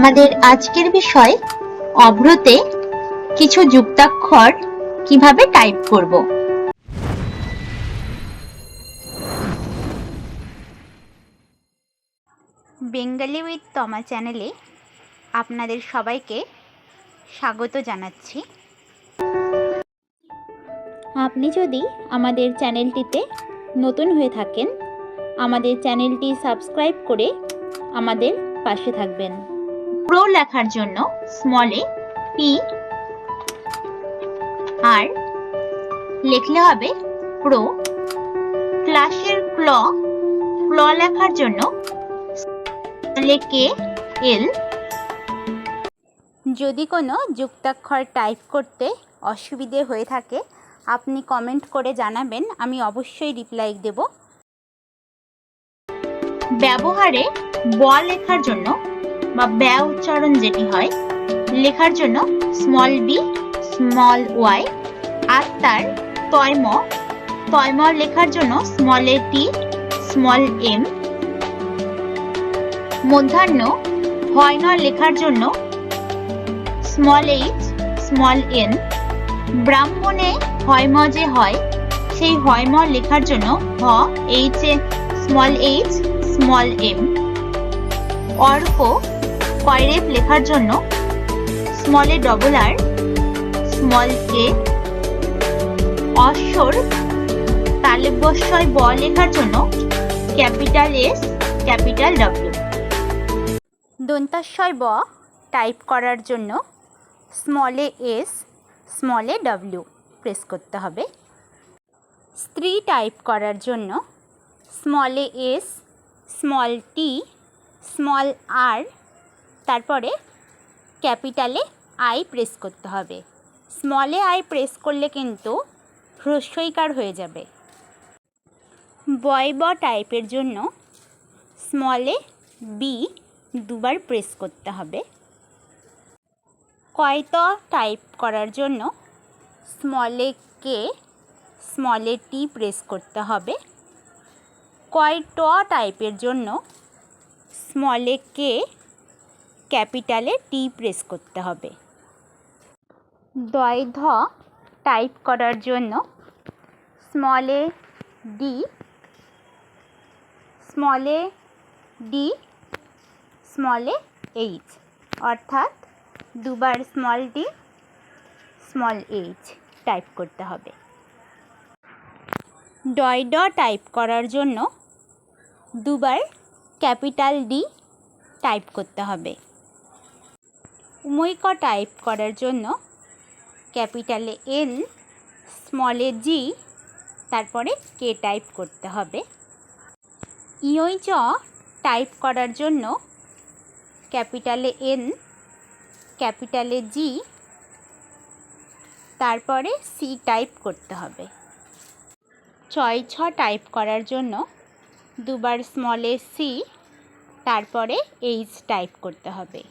আমাদের আজকের বিষয় অভ্রতে কিছু যুক্তাক্ষর কীভাবে টাইপ করব। বেঙ্গালি উইথ তমা চ্যানেলে আপনাদের সবাইকে স্বাগত জানাচ্ছি। আপনি যদি আমাদের চ্যানেলটিতে নতুন হয়ে থাকেন, আমাদের চ্যানেলটি সাবস্ক্রাইব করে আমাদের পাশে থাকবেন। প্রো লেখার জন্য স্মলে পি আর লিখলে হবে প্রো ক্লাসের ক্ল ক্ল লেখার জন্য লেকে এল যদি কোনো যুক্তাক্ষর টাইপ করতে অসুবিধে হয়ে থাকে আপনি কমেন্ট করে জানাবেন আমি অবশ্যই রিপ্লাই দেব। ব্যবহারে ব লেখার জন্য বা ব্যা উচ্চারণ যেটি হয়, লেখার জন্য স্মল বি স্মল ওয়াই আর তার তয়ম তয়ম লেখার জন্য small A T small M মধ্যাহ্ন হয় লেখার জন্য স্মল এইচ স্মল এন ব্রাহ্মণে হয় ম যে হয়, সেই হয় ম লেখার জন্য হ H A small H small M Arka কয়রেপ লেখার জন্য স্মলে ডবল আর স্মল এ অশ্বর তালেবস্বয় ব লেখার জন্য ক্যাপিটাল এস ক্যাপিটাল ডব্লিউ দন্তাস্বয় ব টাইপ করার জন্য স্মলে এস স্মলে ডব্লিউ প্রেস করতে হবে। স্ত্রী টাইপ করার জন্য স্মলে S small T small R তারপরে ক্যাপিটালে আই প্রেস করতে হবে। স্মলে আই প্রেস করলে কিন্তু হ্রস্বইকার হয়ে যাবে। বয় ব টাইপের জন্য স্মলে বি দুবার প্রেস করতে হবে। কয়ত টাইপ করার জন্য স্মলে কে স্মলে টি প্রেস করতে হবে। কয় ট টাইপের জন্য স্মলে কে ক্যাপিটালে টি প্রেস করতে হবে। দয় ধ টাইপ করার জন্য স্মলে ডি স্মলে ডি, স্মলে এইচ, অর্থাৎ দুবার small D, small H type করতে হবে। ডয় ড টাইপ করার জন্য দুবার ক্যাপিটাল ডি টাইপ করতে হবে। উমৈক টাইপ করার জন্য ক্যাপিটালে এন স্মলে জি, তারপরে কে টাইপ করতে হবে। ইয়ই চ টাইপ করার জন্য ক্যাপিটালে এন ক্যাপিটালে জি, তারপরে সি টাইপ করতে হবে। ছয় ছ টাইপ করার জন্য দুবার স্মলে সি, তারপরে এইচ টাইপ করতে হবে।